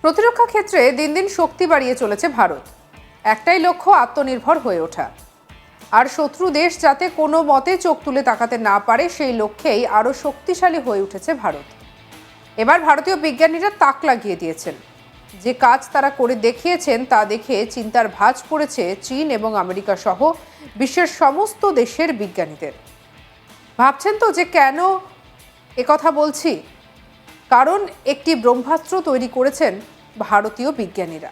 প্রতিরক্ষা ক্ষেত্রে দিন দিন শক্তি বাড়িয়ে চলেছে ভারত। একটাই লক্ষ্য, আত্মনির্ভর হয়ে ওঠা। আর শত্রু দেশ যাতে কোনো মতে চোখ তুলে তাকাতে না পারে, সেই লক্ষ্যেই আরও শক্তিশালী হয়ে উঠেছে ভারত। এবার ভারতীয় বিজ্ঞানীরা তাক লাগিয়ে দিয়েছেন। যে কাজ তারা করে দেখিয়েছেন, তা দেখে চিন্তার ভাঁজ পড়েছে চীন এবং আমেরিকা সহ বিশ্বের সমস্ত দেশের বিজ্ঞানীদের। ভাবছেন তো যে কেন একথা বলছি? কারণ একটি ব্রহ্মাস্ত্র তৈরি করেছেন ভারতীয় বিজ্ঞানীরা।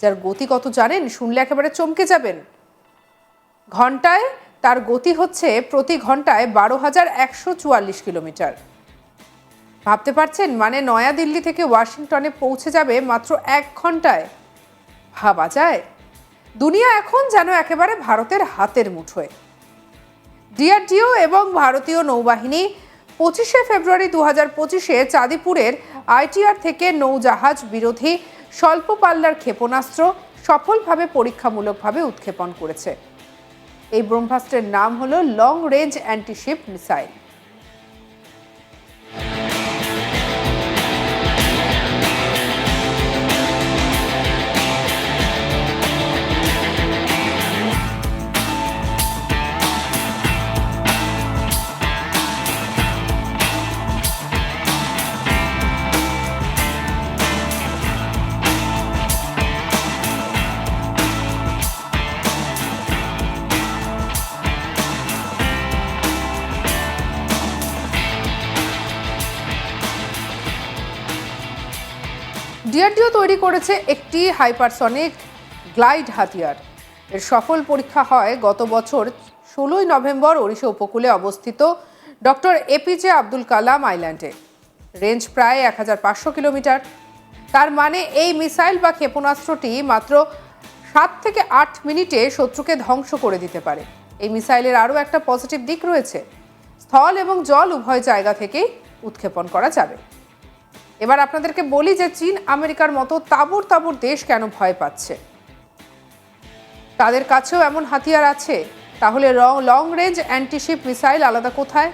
যার গতি কত জানেন? শুনলে একেবারে চমকে যাবেন। ঘন্টায় তার গতি হচ্ছে প্রতি ঘন্টায় বারো হাজার একশো চুয়াল্লিশ কিলোমিটার। ভাবতে পারছেন? মানে নয়াদিল্লি থেকে ওয়াশিংটনে পৌঁছে যাবে মাত্র এক ঘন্টায়। ভাবা যায়? দুনিয়া এখন যেন একেবারে ভারতের হাতের মুঠোয়। ডিআরডিও এবং ভারতীয় নৌবাহিনী পঁচিশে ফেব্রুয়ারি দু হাজার পঁচিশে চাঁদিপুরের আইটিআর থেকে নৌজাহাজ বিরোধী স্বল্প পাল্লার ক্ষেপণাস্ত্র সফলভাবে পরীক্ষামূলকভাবে উৎক্ষেপণ করেছে। এই ব্রহ্মাস্ত্রের নাম হল লং রেঞ্জ অ্যান্টিশিপ মিসাইল তৈরি করেছে একটি হাইপারসনিক গ্লাইড হাতিয়ার। এর সফল পরীক্ষা হয় গত বছর ষোলোই নভেম্বর ওড়িশা উপকূলে অবস্থিত ডক্টর এপিজে আব্দুল কালাম আইল্যান্ডে। রেঞ্জ প্রায় এক হাজার পাঁচশো কিলোমিটার। তার মানে এই মিসাইল বা ক্ষেপণাস্ত্রটি মাত্র সাত থেকে আট মিনিটে শত্রুকে ধ্বংস করে দিতে পারে। এই মিসাইলের আরও একটা পজিটিভ দিক রয়েছে। স্থল এবং জল উভয় জায়গা থেকেই উৎক্ষেপণ করা যাবে। এবার আপনাদেরকে বলি যে চীন আমেরিকার মতো তাবর তাবর দেশ কেন ভয় পাচ্ছে? তাদের কাছেও এমন হাতিয়ার আছে। তাহলে রং লং রেঞ্জ অ্যান্টিশিপ মিসাইল আলাদা কোথায়?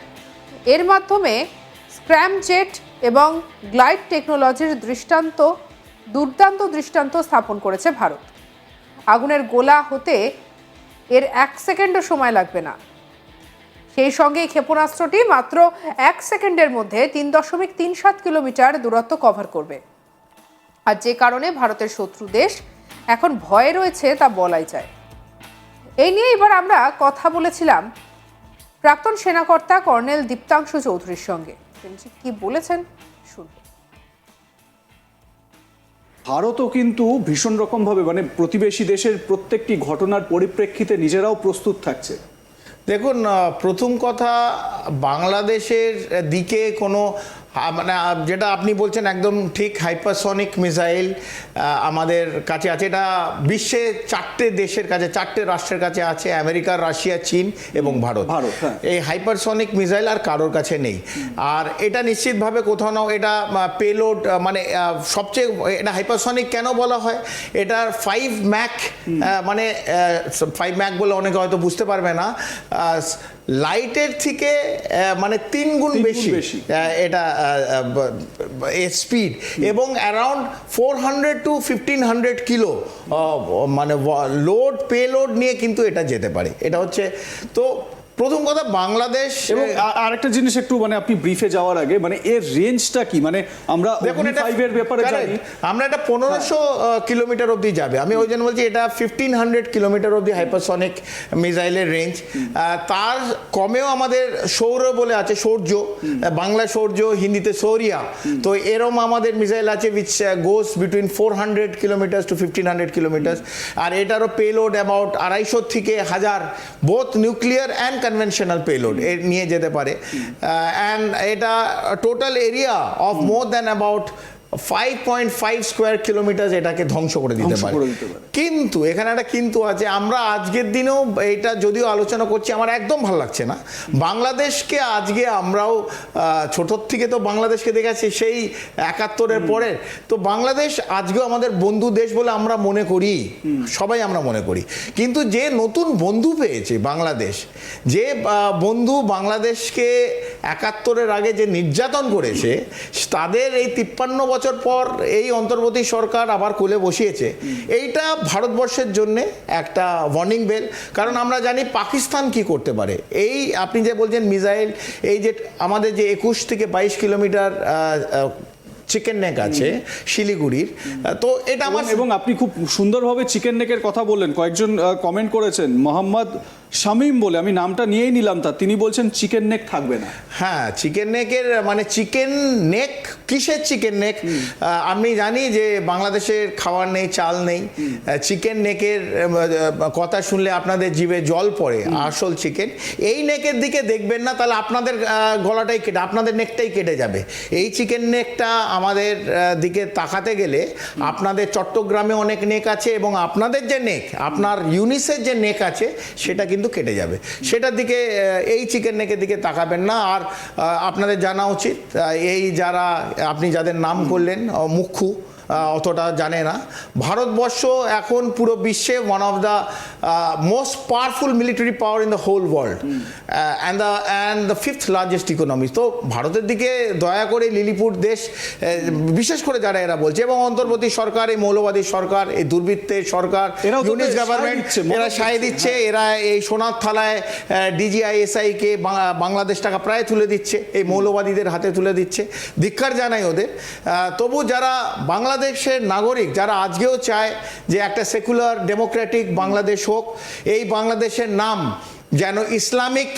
এর মাধ্যমে স্ক্র্যাম জেট এবং গ্লাইড টেকনোলজির দৃষ্টান্ত, দুর্দান্ত দৃষ্টান্ত স্থাপন করেছে ভারত। আগুনের গোলা হতে এর এক সেকেন্ডও সময় লাগবে না। সেই সঙ্গে এই ক্ষেপণাস্ত্রটি মাত্র এক সেকেন্ডের মধ্যে তিন দশমিক তিন সাত কিলোমিটার দূরত্ব কভার করবে। আর যে কারণে ভারতের শত্রু দেশ এখন ভয়ে রয়েছে তা বলাই যায়। এই নিয়ে এবার আমরা কথা বলেছিলাম প্রাক্তন সেনাকর্তা কর্নেল দীপ্তাংশু চৌধুরীর সঙ্গে। কি বলেছেন শুনব। ভারতও কিন্তু ভীষণ রকমভাবে মানে প্রতিবেশী দেশের প্রত্যেকটি ঘটনার পরিপ্রেক্ষিতে নিজেরাও প্রস্তুত থাকছে। দেখুন প্রথম কথা বাংলাদেশের দিকে কোনো মানে যেটা আপনি বলছেন একদম ঠিক হাইপারসনিক মিসাইল আমাদের কাছে আছে। এটা বিশ্বে চারটে দেশের কাছে চারটে রাষ্ট্রের কাছে আছে আমেরিকা রাশিয়া চীন এবং ভারত। হ্যাঁ। এই হাইপারসনিক মিসাইল আর কারোর কাছে নেই। আর এটা নিশ্চিতভাবে কোথাও না এটা পেলোড মানে সবচেয়ে এটা হাইপারসনিক কেন বলা হয়? এটার ফাইভ ম্যাক মানে ফাইভ ম্যাক বলে অনেকে হয়তো বুঝতে পারবে না। লাইটের থেকে মানে তিন গুণ বেশি। এটা স্পিড এবং around four hundred to fifteen hundred kilo মানে লোড পে লোড নিয়ে কিন্তু এটা যেতে পারে এটা হচ্ছে তো প্রথম কথা বাংলাদেশ এবং আরেকটা জিনিস একটু মানে আপনি ব্রিফে যাওয়ার আগে মানে এর রেঞ্জটা কি? মানে আমরা দেখুন এটা ফাইভের ব্যাপারে জানি। আমরা এটা পনেরোশো কিলোমিটার অবধি যাবে। আমি ওই জন্য বলছি এটা ফিফটিন হান্ড্রেড কিলোমিটার অবধি হাইপারসনিক মিসাইলের রেঞ্জ তার কমেও আমাদের সৌর বলে আছে সৌর্য। বাংলা সৌর্য হিন্দিতে সৌরিয়া। তো এরম আমাদের মিসাইল আছে which goes between four hundred kilometre to fifteen hundred kilometre আর এটারও পেলোড অ্যাবাউট আড়াইশো থেকে হাজার both nuclear and conventional payload নিয়ে যেতে পারে। অ্যান্ড এটা total area of more than about five point five square kilometre এটাকে ধ্বংস করে দিতে পারে। কিন্তু এখানে একটা কিন্তু আছে আমরা আজকের দিনেও এটা যদিও আলোচনা করছি আমার একদম ভালো লাগছে না। বাংলাদেশকে আজকে আমরাও ছোটোর থেকে তো বাংলাদেশকে দেখেছি সেই একাত্তরের পরে তো বাংলাদেশ আজকেও আমাদের বন্ধু দেশ বলে আমরা মনে করি সবাই আমরা মনে করি। কিন্তু যে নতুন বন্ধু পেয়েছে বাংলাদেশ যে বন্ধু বাংলাদেশকে একাত্তরের আগে যে নির্যাতন করেছে তাদের এই তিপ্পান্ন বছর পর এই অন্তর্বর্তী সরকার আবার কোলে বসিয়েছে। এইটা ভারতবর্ষের জন্যে একটা ওয়ার্নিং বেল কারণ আমরা জানি পাকিস্তান কি করতে পারে। এই আপনি যে বলছেন মিসাইল এই যে আমাদের যে একুশ থেকে বাইশ কিলোমিটার চিকেন নেক আছে শিলিগুড়ির তো এটা আমার এবং আপনি খুব সুন্দরভাবে চিকেন নেকের কথা বললেন। কয়েকজন কমেন্ট করেছেন মোহাম্মদ শামীম বলে আমি নামটা নিয়েই নিলাম তা তিনি বলছেন চিকেন নেক থাকবে না। হ্যাঁ চিকেন নেকের মানে চিকেন নেক কিসের চিকেন নেক? আমি জানি যে বাংলাদেশের খাবার নেই চাল নেই। চিকেন নেকের কথা শুনলে আপনাদের জিভে জল পড়ে আসল চিকেন। এই নেকের দিকে দেখবেন না তাহলে আপনাদের গলাটাই কেটে আপনাদের নেকটাই কেটে যাবে। এই চিকেন নেকটা আমাদের দিকে তাকাতে গেলে আপনাদের চট্টগ্রামে অনেক নেক আছে এবং আপনাদের যে নেক আপনার ইউনিসের যে নেক আছে সেটা কিন্তু কেটে যাবে। সেটার দিকে এই চিকেন নেকের দিকে তাকাবেন না। আর আপনাদের জানা উচিত এই যারা, আপনি যাদের নাম করলেন মুখ্যু অতটা জানে না। ভারতবর্ষ এখন পুরো বিশ্বে one of the most powerful military power in the whole world and the and the fifth largest economy তো ভারতের দিকে দয়া করে লিলিপুর দেশ বিশেষ করে যারা এরা বলছে এবং অন্তর্বর্তী সরকার এই মৌলবাদী সরকার এই দুর্বৃত্তের সরকার ইউনিস গভর্নমেন্ট এরা সায় দিচ্ছে, দিচ্ছে এরা এই সোনার থালায় ডিজিআইএসআই কে বাংলাদেশ টাকা প্রায় তুলে দিচ্ছে এই মৌলবাদীদের হাতে তুলে দিচ্ছে ধিক্কার জানাই ওদের। তবু যারা বাংলাদেশের নাগরিক যারা আজকেও চায় যে একটা সেকুলার ডেমোক্রেটিক বাংলাদেশ হোক এই বাংলাদেশের নাম যেন Islamic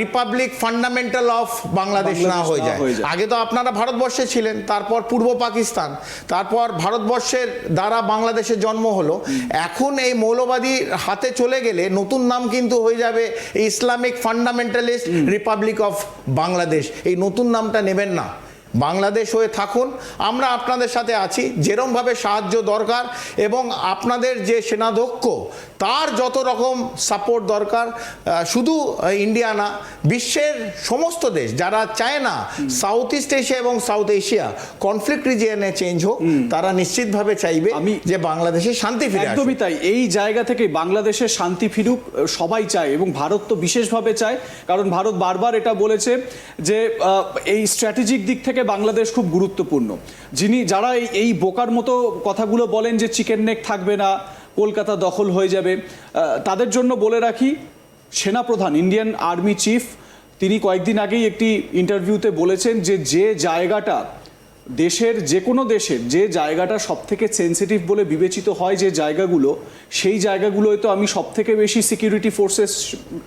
republic fundamental of Bangladesh না হয়ে যায়। আগে তো আপনারা ভারতবর্ষে ছিলেন তারপর পূর্ব পাকিস্তান তারপর ভারতবর্ষের দ্বারা বাংলাদেশের জন্ম হলো। এখন এই মৌলবাদীর হাতে চলে গেলে নতুন নাম কিন্তু হয়ে যাবে Islamic fundamentalist republic of Bangladesh. এই নতুন নামটা নেবেন না। বাংলাদেশ হয়ে থাকুন। আমরা আপনাদের সাথে আছি। যেরমভাবে সাহায্য দরকার এবং আপনাদের যে সেনাধ্যক্ষ তার যত রকম সাপোর্ট দরকার শুধু ইন্ডিয়া না বিশ্বের সমস্ত দেশ যারা চায় না সাউথ ইস্ট এশিয়া এবং সাউথ এশিয়া কনফ্লিক্ট রিজিয়নে চেঞ্জ হোক তারা নিশ্চিতভাবে চাইবে আমি- যে বাংলাদেশে শান্তি ফিরে একদমই তাই। এই জায়গা থেকে বাংলাদেশের শান্তি ফিরুক সবাই চায় এবং ভারত তো বিশেষভাবে চায়। কারণ ভারত বারবার এটা বলেছে যে এই স্ট্র্যাটেজিক দিক থেকে বাংলাদেশ খুব গুরুত্বপূর্ণ। যিনি, যারা এই- এই বোকার মতো কথাগুলো বলেন যে চিকেন নেক থাকবে না, কলকাতা দখল হয়ে যাবে তাদের জন্য বলে রাখি, সেনাপ্রধান, ইন্ডিয়ান আর্মি চিফ, তিনি কয়েকদিন আগেই একটি ইন্টারভিউতে বলেছেন যে যে জায়গাটা দেশের যে কোনো দেশের যে জায়গাটা সব থেকে সেন্সিটিভ বলে বিবেচিত হয় যে জায়গাগুলো, সেই জায়গাগুলোয় তো আমি সব থেকে বেশি সিকিউরিটি ফোর্সেস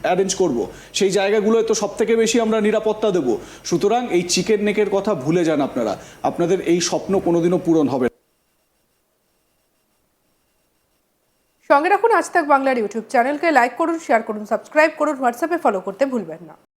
অ্যারেঞ্জ করব। সেই জায়গাগুলোয় তো সব থেকে বেশি আমরা নিরাপত্তা দেব। সুতরাং এই চিকেন নেকের কথা ভুলে যান আপনারা। আপনাদের এই স্বপ্ন কোনোদিনও পূরণ হবে। সঙ্গে রাখুন আজ তাক বাংলার ইউটিউব চ্যানেলকে। লাইক করুন শেয়ার করুন সাবস্ক্রাইব করুন। হোয়াটসঅ্যাপে ফলো করতে ভুলবেন না।